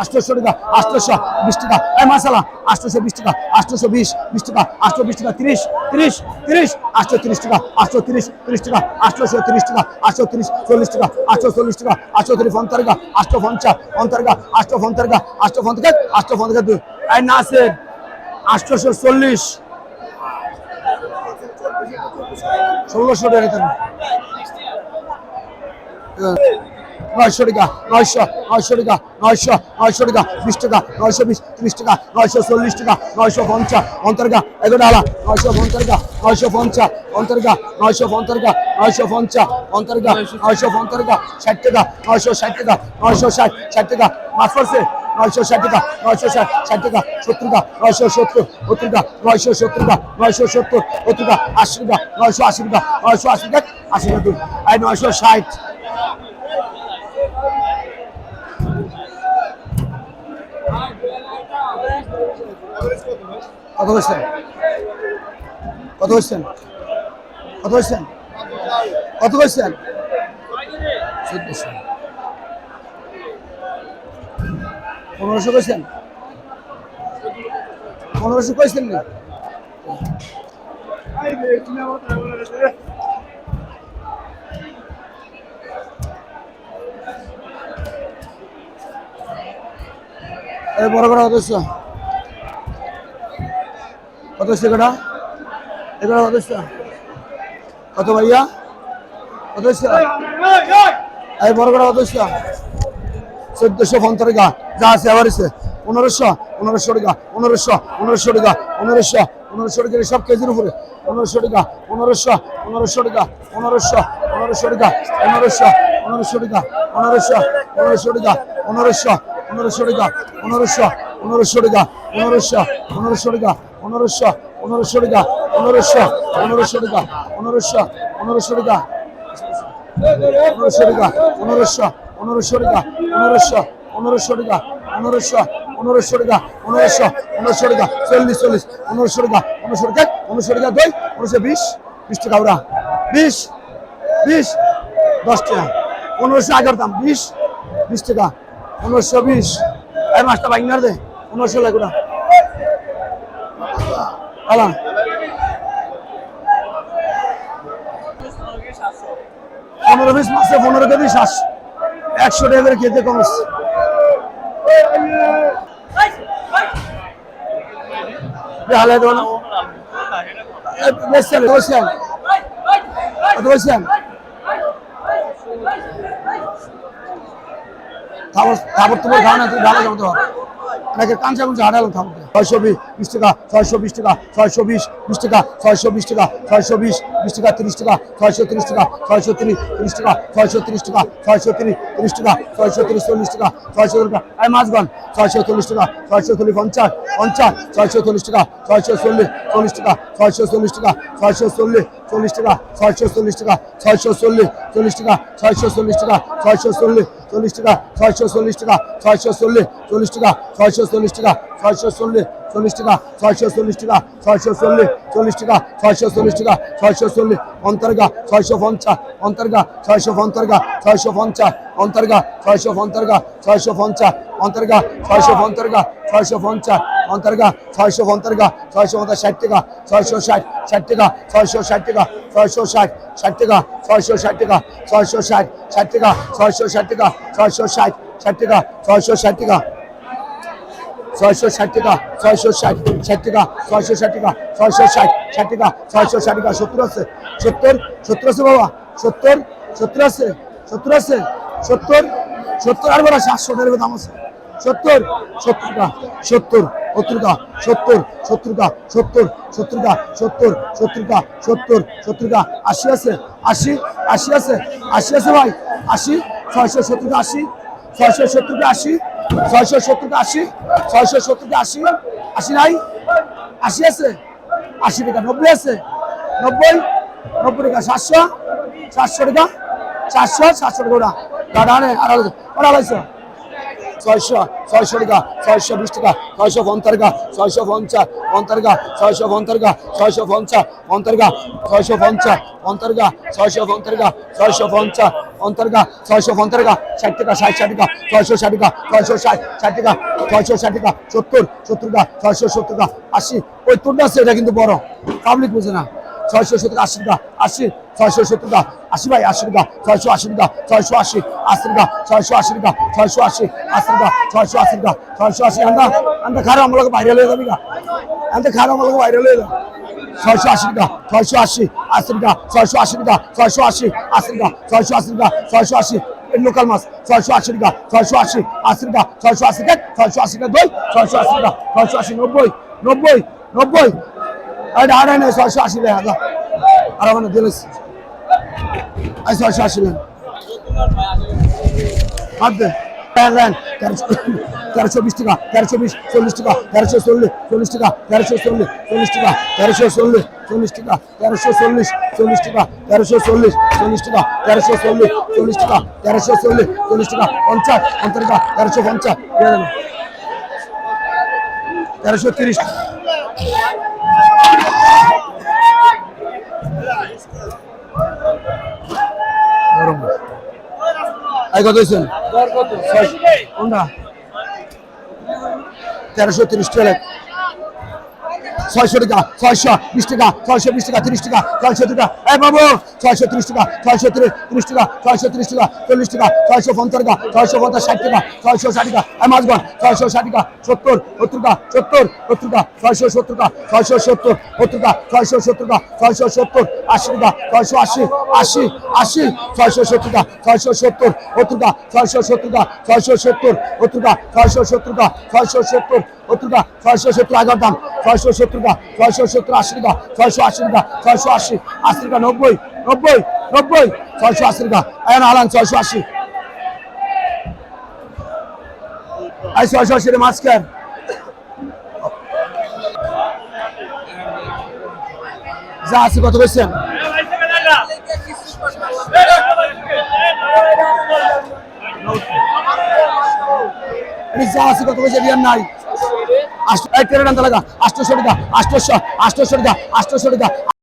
আটশোশো টাকা আটশোশো বিশ টাকা। এই মাসালা আটশোশো বিশ টাকা আটশোশো বিশ বিশ টাকা আটশো বিশ টাকা, তিরিশ তিরিশ তিরিশ আটশো তিরিশ টাকা আটশো তিরিশ তিরিশ টাকা আটশোশো তিরিশ টাকা আটশো তিরিশ, চল্লিশ টাকা আটশো চল্লিশ টাকা আটশো তিরিশ পঞ্চাশ আটশো পঞ্চাশ পঞ্চাশ আটশো পঞ্চাশ আটশো পঞ্চাশ আটশো পঞ্চাশ দুই। এই নাসের আটশোশো চল্লিশ। ষোলোশো টাকা। নয়শো টাকা নয়শো নয়শো টাকা নয়শো নয়শো টাকা বিশ টাকা নয়শো বিশ ত্রিশ টাকা নয়শো চল্লিশ টাকা নয়শো পঞ্চাশ অন্তর্গা এগারো ডালা নয়শো পঞ্চাশ নয়শো পঞ্চাশ অন্তর্গা নয়শো পঞ্চাশ নয়শো পঞ্চাশ অন্তর্গা নয়শো পঞ্চাশ ষাট টাকা নয়শো ষাট টাকা নয়শো ষাট ষাট টাকা মাছ পড়ছে নয়শো ষাট টাকা নয়শো ষাট ষাট টাকা সত্তর টাকা নয়শো সত্তর সত্তর নয়শো সত্তর টাকা নয়শো সত্তর সত্তর টাকা আশি টাকা নয়শো আশি টাকা নয়শো আশি টাকা আশি টাকা আর নয়শো ষাট কত বলছেন কত বলছেন কত বলছেন কত বলছেন চোদ্দশো পনেরোশো কইছেন পনেরোশো কইছেন না? বড় করা অদস্য কত হচ্ছে কটা এগুলো কত কত ভাইয়া কত এই বড় কটা কত হচ্ছে চোদ্দশো পঞ্চাশ টাকা যা আছে আবার আছে পনেরোশো পনেরোশো টাকা পনেরোশো পনেরোশো টাকা পনেরোশো পনেরোশো টাকা সব কেজির উপরে পনেরোশো টাকা পনেরোশো পনেরোশো টাকা পনেরোশো পনেরোশো টাকা পনেরোশো পনেরোশো টাকা পনেরোশো পনেরোশো টাকা পনেরোশো পনেরোশো টাকা পনেরোশো পনেরোশো টাকা পনেরোশো পনেরোশো টাকা পনেরোশো পনেরোশো টাকা পনেরোশো পনেরোশো টাকা পনেরোশো পনেরোশো টাকা পনেরোশো টাকা পনেরোশো পনেরোশো টাকা পনেরোশো পনেরোশো টাকা পনেরোশো পনেরোশো টাকা পনেরোশো পনেরোশো টাকা চল্লিশ চল্লিশ পনেরোশো টাকা পনেরোশো টাকা পনেরোশো টাকা দুই পনেরোশো বিশ বিশ টাকা ওরা বিশ বিশ দশ টাকা পনেরোশো এগারো দাম বিশ বিশ টাকা পনেরোশো বিশ এই মাছটা বাইক না দে পনেরোশো লাগে ওরা আলা পনেরো পিস মাসে পনেরো কেজি শ্বাস একশো টাকা করে খেতে কমস। হালে খাবার তোমার খাওয়া না তুমি ভালো জমতে হবে নাকি কাঁচা কুঞ্চা হারালাম খাবার ছয়শো বিশ বিশ টাকা ছয়শো বিশ টাকা ছয়শো বিশ বিশ টাকা ছয়শো বিশ টাকা ছয়শো বিশ বিশ টাকা তিরিশ টাকা ছয়শো তিরিশ টাকা ছয়শো তিরিশ তিরিশ টাকা ছয়শো তিরিশ টাকা ছয়শো তিরিশ তিরিশ টাকা ছয়শো তিরিশ চল্লিশ টাকা ছয়শো টাকা এই মাছগণ ছয়শো চল্লিশ টাকা ছয়শো চল্লিশ পঞ্চাশ পঞ্চাশ ছয়শো চল্লিশ টাকা ছয়শো চল্লিশ চল্লিশ টাকা ছয়শো চল্লিশ টাকা ছয়শো চল্লিশ চল্লিশ টাকা ছয়শো চল্লিশ টাকা ছয়শো চল্লিশ চল্লিশ টাকা ছয়শো চল্লিশ টাকা ছয়শো চল্লিশ চল্লিশ টাকা ছয়শো চল্লিশ টাকা ছয়শো চল্লিশ চল্লিশ টাকা ছয়শো চল্লিশ টাকা ছয়শো চল্লিশ চল্লিশ টাকা ছয়শো চল্লিশ টাকা ছয়শো চল্লিশ চল্লিশ টাকা ছয়শো চল্লিশ টাকা ছয়শো চল্লিশ অন্তর্গা ছয়শো পঞ্চাশ অন্তর্গা ছয়শো পঞ্চাশ ছয়শো পঞ্চাশ অন্তর্গা ছয়শো পঞ্চাশ ছয়শো পঞ্চাশ অন্তর্গা ছয়শো পঞ্চাশ ছয়শো পঞ্চাশ অন্তর্গা ছয়শো পঞ্চাশ ছয়শো পঞ্চাশ ষাট টাকা ছয়শো ষাট ষাট টাকা ছয়শো ষাট টাকা ছয়শো ষাট ষাট টাকা ছয়শো ষাট টাকা ছয়শো ষাট ষাট টাকা ছয়শো ষাট টাকা ছয়শো ষাট ষাট টাকা ছয়শো ষাট টাকা ছয়শো ষাট টাকা, ছয়শো ষাট ষাট টাকা, ছয়শো ষাট টাকা, ছয়শো ষাট ষাট টাকা, ছয়শো ষাট টাকা, সত্তর আছে। সত্তর সত্তর আছে বাবা, সত্তর সত্তর আছে সত্তর আছে, সত্তর সত্তর, আর বড় সাতশো টাকার দাম আছে। সত্তর সত্তর টাকা, সত্তর সত্তর সত্তর সত্তর সত্তর সত্তর সত্তর সত্তর সত্তর সত্তর আশি আছে, আশি আশি আছে আশি আছে ভাই, আশি, ছয়শো সত্তর আশি, ছয়শো সত্তর আশি ছয়শো সত্তর আশি, ছয়শো সত্তর আশি আশি নাই? আশি আছে? আশি টাকা, নব্বই আছে? নব্বই নব্বই টাকা, সাতশো সাতশো টাকা, চারশো, সাতশো টাকা ওটা দাদা, আনে আড়াই আড়াইশো ছয়শো ছয়শো টাকা, ছয়শো বিশ টাকা, ছয়শো পঞ্চাশ টাকা, ছয়শো পঞ্চাশ টাকা, ছয়শো পঞ্চাশ টাকা, ছয়শো পঞ্চাশ পঞ্চাশ ছয়শো পঞ্চাশ পঞ্চাশ ছয়শো পঞ্চাশ ছয়শো পঞ্চাশ অন্তর্গা ছয়শো অন্তর্গা ষাট টাকা ষাট ষাট টাকা ছয়শো ষাট টাকা ছয়শো ষাট ষাট টাকা ছয়শো ষাট টাকা সত্তর সত্তর টাকা ছয়শো সত্তর টাকা আশি ওই তোরটা এটা কিন্তু বড় পাবলিক বুঝে না ছয়শো সত্তর আশি টাকা আশি ছয়শো সত্তর টাকা আশি ভাই আশি টাকা ছয়শো আশি টাকা ছয়শো আশি আশি টাকা ছয়শো আশি টাকা ছয়শো আশি আশি টাকা ছয়শো আশি টাকা ছয়শো আশি আন্দা আন্দা খারাপ আমাকে বাইরে লয়ে যাবি আন্দা খারাপ আমাকে বাইরে যাবি ছয়শো আশি টাকা ছয়শো আশি আশি টাকা ছয়শো আশি টাকা ছয়শো আশি আশি টাকা ছয়শো আশি টাকা ছয়শো আশি লোকাল মাছ ছয়শো আশি টাকা ছয়শো আশি আশি টাকা ছয়শো আশি টাকা ছয়শো আশি টাকা দই ছয়শো আশি টাকা ছয়শো আশি নব্বই নব্বই নব্বই এটা আড়াই নয় ছয়শো আশি টাকা আর আমার দিলে আই ছয়শো আশি নেন হাত দে প্যান র্যান তেরোশো তেরোশো বিশ টাকা, তেরোশো বিশ, চল্লিশ টাকা, তেরোশো চল্লিশ চল্লিশ টাকা, তেরোশো চল্লিশ চল্লিশ টাকা, তেরোশো চল্লিশ চল্লিশ টাকা, তেরোশো চল্লিশ চল্লিশ টাকা, তেরোশো চল্লিশ চল্লিশ টাকা, তেরোশো চল্লিশ চল্লিশ টাকা, তেরোশো চল্লিশ চল্লিশ টাকা, পঞ্চাশ পঞ্চাশ টাকা, তেরোশো পঞ্চাশ তেরোশো তিরিশ কত হয়েছেন কোনটা? তেরোশো তিরিশ টাকা ছয়শো টাকা ছয়শো বিশ টাকা ছয়শো বিশ টাকা তিরিশ টাকা ছয়শো টাকা এই বাবু ছয়শো তিরিশ টাকা ছয়শো তিরিশ তিরিশ টাকা ছয়শো তিরিশ টাকা চল্লিশ টাকা ছয়শো পঞ্চাশ টাকা ছয়শো পঞ্চাশ ষাট টাকা ছয়শো ষাট টাকা এই মাছগণ ছয়শো ষাট টাকা সত্তর সত্তর টাকা সত্তর সত্তর টাকা ছয়শো সত্তর টাকা ছয়শো সত্তর সত্তর টাকা ছয়শো সত্তর টাকা ছয়শো সত্তর আশি টাকা ছয়শো আশি আশি আশি ছয়শো সত্তর টাকা ছয়শো সত্তর সত্তর টাকা ছয়শো সত্তর টাকা ছয়শো সত্তর সত্তর টাকা ছয়শো সত্তর টাকা ছয়শো সত্তর সত্তর টাকা ছয়শো সত্তর আগের দাম ছয়শো সত্তর টাকা ছয়শো সত্তর আশি টাকা ছয়শো আশি টাকা ছয়শো আশি আশি টাকা নব্বই নব্বই নব্বই, ছয়শো আশি টাকা এখন আলান ছয়শো আশি। এই ছয়শো আশি রে মাছ কেন যা আছে কত বলছেন যা আছে কত রিয়ান নাই। আষ্ট তেরো টাকা আষ্টশো টাকা আষ্টশো আষ্টশো টাকা আষ্টশো টাকা